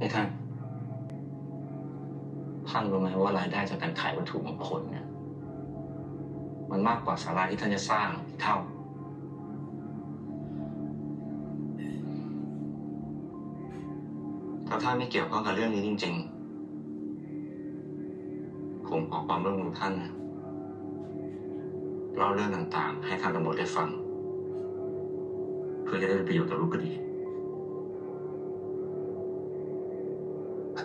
นี่ท่าน ท่านรู้ไหมว่ารายได้จากการขายวัตถุมงคลเนี่ย มันมากกว่าสาราที่ท่านจะสร้างเท่า ถ้าท่านไม่เกี่ยวข้องกับเรื่องนี้จริง ๆ ผมขอความร่วมมือท่านนะเล่าเรื่องต่างๆ ให้ทางตำรวจได้ฟัง เพื่อจะได้เป็นประโยชน์ต่อรูปคดี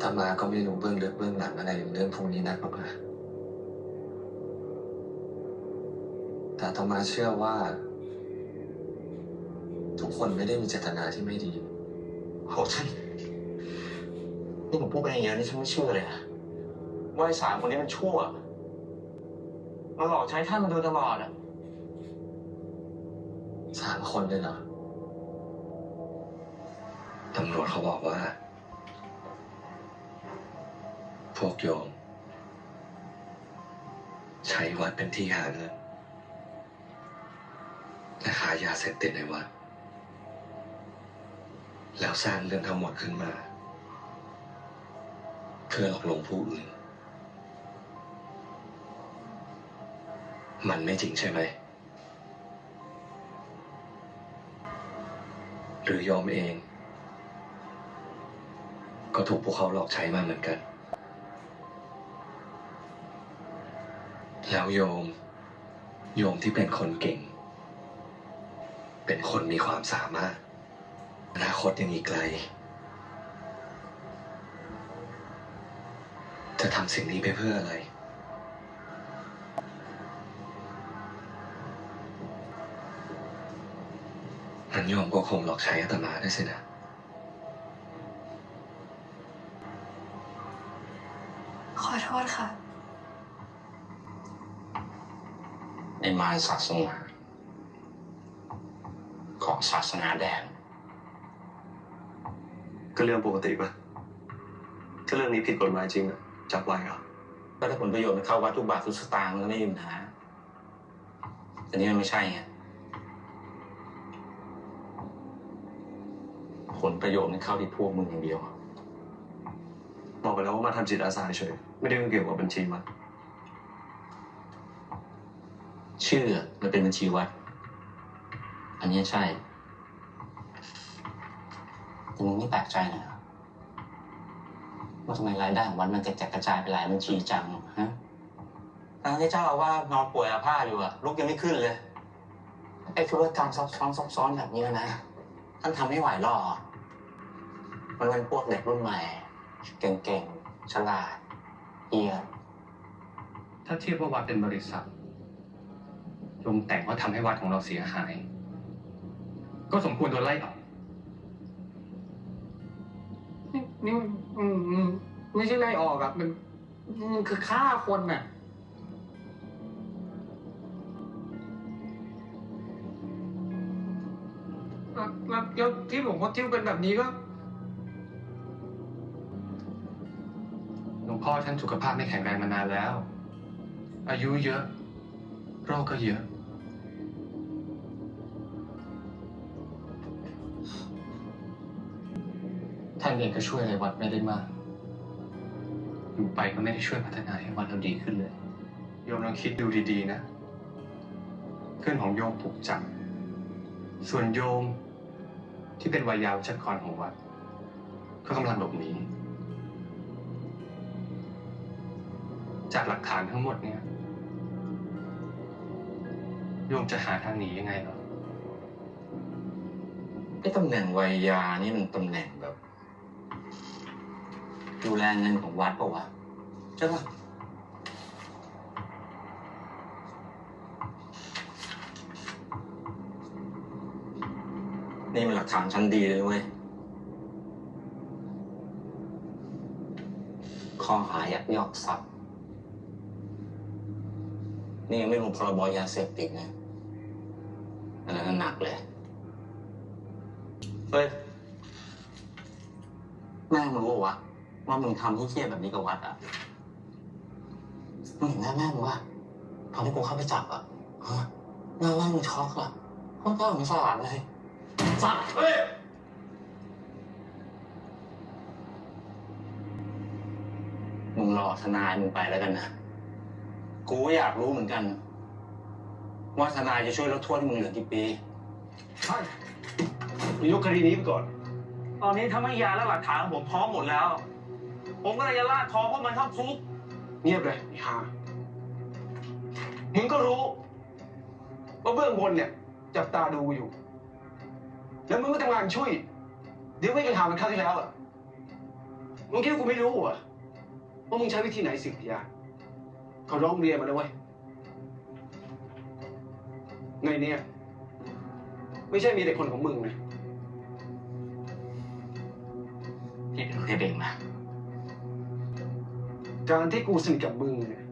าตมาก็ไม่รู้เบื้องลึกเบื้องหลังอะไรเรื่องพวกนี้นักหรอกนะแต่อาตมาเชื่อว่า ทุกคนไม่ได้มีเจตนาที่ไม่ดีโหท่านนี่ผมพูดไปอย่างเงี้ยนี่ฉันไม่เชื่อเลยนะว่าไอ้สามคนนี้มันชั่วมันหลอกใช้ท่านมาโดยตลอดอะสามคนเลยเหรอตำรวจเขาบอกว่า พวกโยม ใช้วัดเป็นที่หาเงินและขายยาเสพติดในวัด แล้วสร้างเรื่องทั้งหมดขึ้นมา เพื่อหลอกลวงผู้อื่น มันไม่จริงใช่ไหม หรือโยมเอง ก็ถูกพวกเขาหลอกใช้มาเหมือนกัน แล้วโยม โยมที่เป็นคนเก่ง เป็นคนมีความสามารถ อนาคตยังอีกไกล จะทำสิ่งนี้ไปเพื่ออะไร นั้นโยมก็คงหลอกใช้อาตมาได้สินะขอโทษค่ะ ในมารศาสนาของศาสนาแดง ก็เรื่องปกติปะถ้าเรื่องนี้ผิดกฎหมายจริงอะจับไว้เหรอก็ถ้าผลประโยชน์มันเข้าวัดทุกบาททุกสตางค์มันก็ไม่มีปัญหาแต่นี่มันไม่ใช่ไงผลประโยชน์มันเข้าที่พวกมึงอย่างเดียวบอกไปแล้วว่ามาทำจิตอาสาเฉยไม่ได้เกี่ยวกับบัญชีวัด ชื่อมันเป็นบัญชีวัด อันนี้ใช่แต่มึงไม่แปลกใจหน่อยเหรอว่าทำไมรายได้ของวัดมันกระจัดกระจายไปหลายบัญชีจังฮะทั้งที่เจ้าอาว่านอนป่วยอาพาธอยู่อะลุกยังไม่ขึ้นเลยไอ้ธุรกรรมซับซ้อนซับซ้อนแบบนี้นะท่านทำไม่ไหวหรอกมันเป็นพวกเด็กรุ่นใหม่ เก่งๆฉลาดเอียดถ้าเทียบว่าวัดเป็นบริษัท โยมแต่งว่าทำให้วัดของเราเสียหาย ก็สมควรโดนไล่ออกนี่นี่อืมอืมไม่ใช่ไล่ออกอะมันมันคือฆ่าคนน่ะ แล้วแล้วแล้วที่หลวงพ่อทิ้วเป็นแบบนี้ก็ หลวงพ่อท่านสุขภาพไม่แข็งแรงมานานแล้ว อายุเยอะ โรคก็เยอะ ท่านเองก็ช่วยอะไรวัดไม่ได้มาก อยู่ไปก็ไม่ได้ช่วยพัฒนาให้วัดเราดีขึ้นเลย โยมลองคิดดูดีๆนะ เพื่อนของโยมถูกจับ ส่วนโยมที่เป็นวายาวัชกรของวัด ก็กำลังหลบหนี จากหลักฐานทั้งหมดเนี่ย โยมจะหาทางหนียังไงเหรอไอ้ตำแหน่งวัยยานี่มันตำแหน่งแบบ ดูแลเงินของวัดปล่าวะใช่ปะนี่มันหลักฐานชั้นดีเลยเว้ย ข้อหายักยอกทรัพย์ นี่ยังไม่รวมพรบยาเสพติดนะ อันนั้นหนักเลย เฮ้ย แม่มึงรู้วะว่ามึงทำที่เทียแบบนี้กับวัดอะมึงเห็นหน้าแม่มึงวะตอนที่กูเข้าไปจับอะฮะหน้าแม่มึงช็อกอะโคตรน่าสงสารเลยสัตว์เฮ้ยรอทนายมึงไปแล้วกันนะ กูก็อยากรู้เหมือนกัน ว่าทนายจะช่วยลดโทษให้มึงเหลือกี่ปีใช่ยกคดีนี้ไปก่อน ตอนนี้ถ้าไม่ยาและหลักฐานของผมพร้อมหมดแล้ว ผมก็เลยจะลากคอพวกมันเข้าคุก เงียบเลยไอ้ห่ามึงก็รู้ว่าเบื้องบนเนี่ย จับตาดูอยู่ แล้วมึงก็ทำงานช่วยเดี๋ยวไม่กันหามันคราวที่แล้วอะมึงคิดว่ากูไม่รู้เหรอะว่ามึงใช้วิธีไหนสืบพยานเขาร้องเรียนมาแล้วเว้ย ในเนี้ยไม่ใช่มีแต่คนของมึงนะพี่เป็นเทพเองนะการที่กูสนิทกับมึงเนี่ย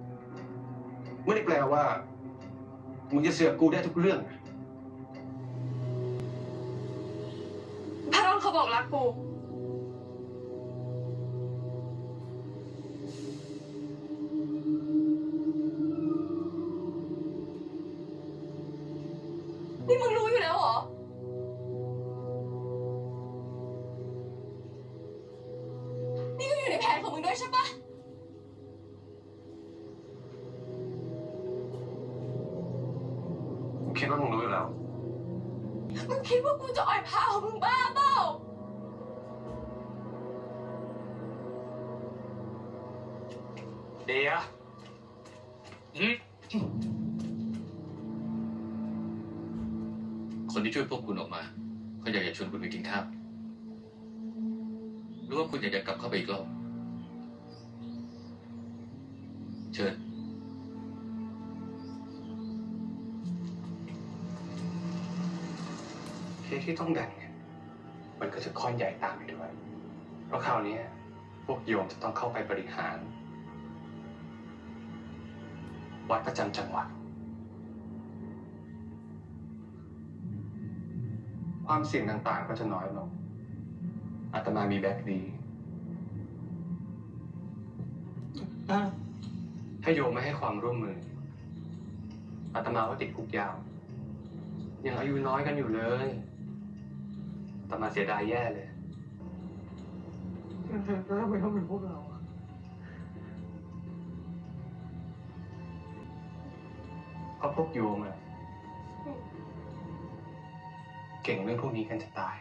ไม่ได้แปลว่ามึงจะเสือกกูได้ทุกเรื่องนะ พระรอนเขาบอกรักกู นี่ก็อยู่ในแผนของมึงด้วยใช่ปะกูคิดว่ามึงรู้อยู่แล้ว มึงคิดว่ากูจะอ่อยพาของมึงบ้าเปล่า เดียคนที่ช่วยพวกคุณออกมาเขาอยากจะชวนคุณไปกินข้าวหรือว่าคุณอยากจะกลับเข้าไปอีกรอบ เชิญเค้กที่ต้องแบ่งเนี่ยมันก็จะค่อนใหญ่ตามไปด้วย เพราะคราวนี้พวกโยมจะต้องเข้าไปบริหาร วัดประจำจังหวัด ความเสี่ยงต่างๆก็จะน้อยลงอาตมามีแบ็กดี ถ้าโยมไม่ให้ความร่วมมืออาตมาก็ติดคุกยาว ยังอายุน้อยกันอยู่เลยอาตมาเสียดายแย่เลยแล้วทำไมต้องเป็นพวกเราอะเพราะพวกโยมอะเก่งเรื่องพวกนี้กันจะตาย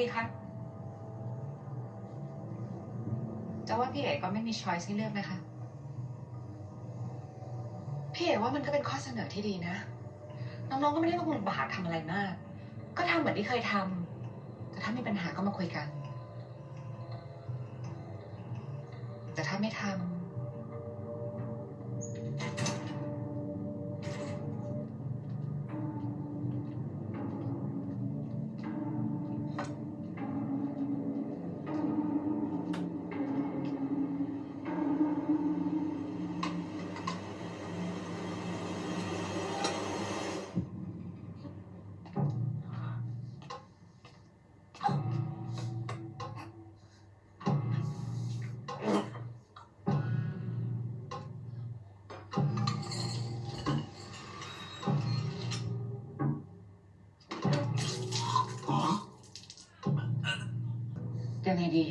ดีคะ จะว่าพี่เอ๋ก็ไม่มีช้อยส์ให้เลือกนะคะ พี่เอ๋ว่ามันก็เป็นข้อเสนอที่ดีนะ น้องๆก็ไม่ได้ต้องลำบากทำอะไรมาก ก็ทำเหมือนที่เคยทำ แต่ถ้ามีปัญหาก็มาคุยกัน แต่ถ้าไม่ทำ ยังไงดี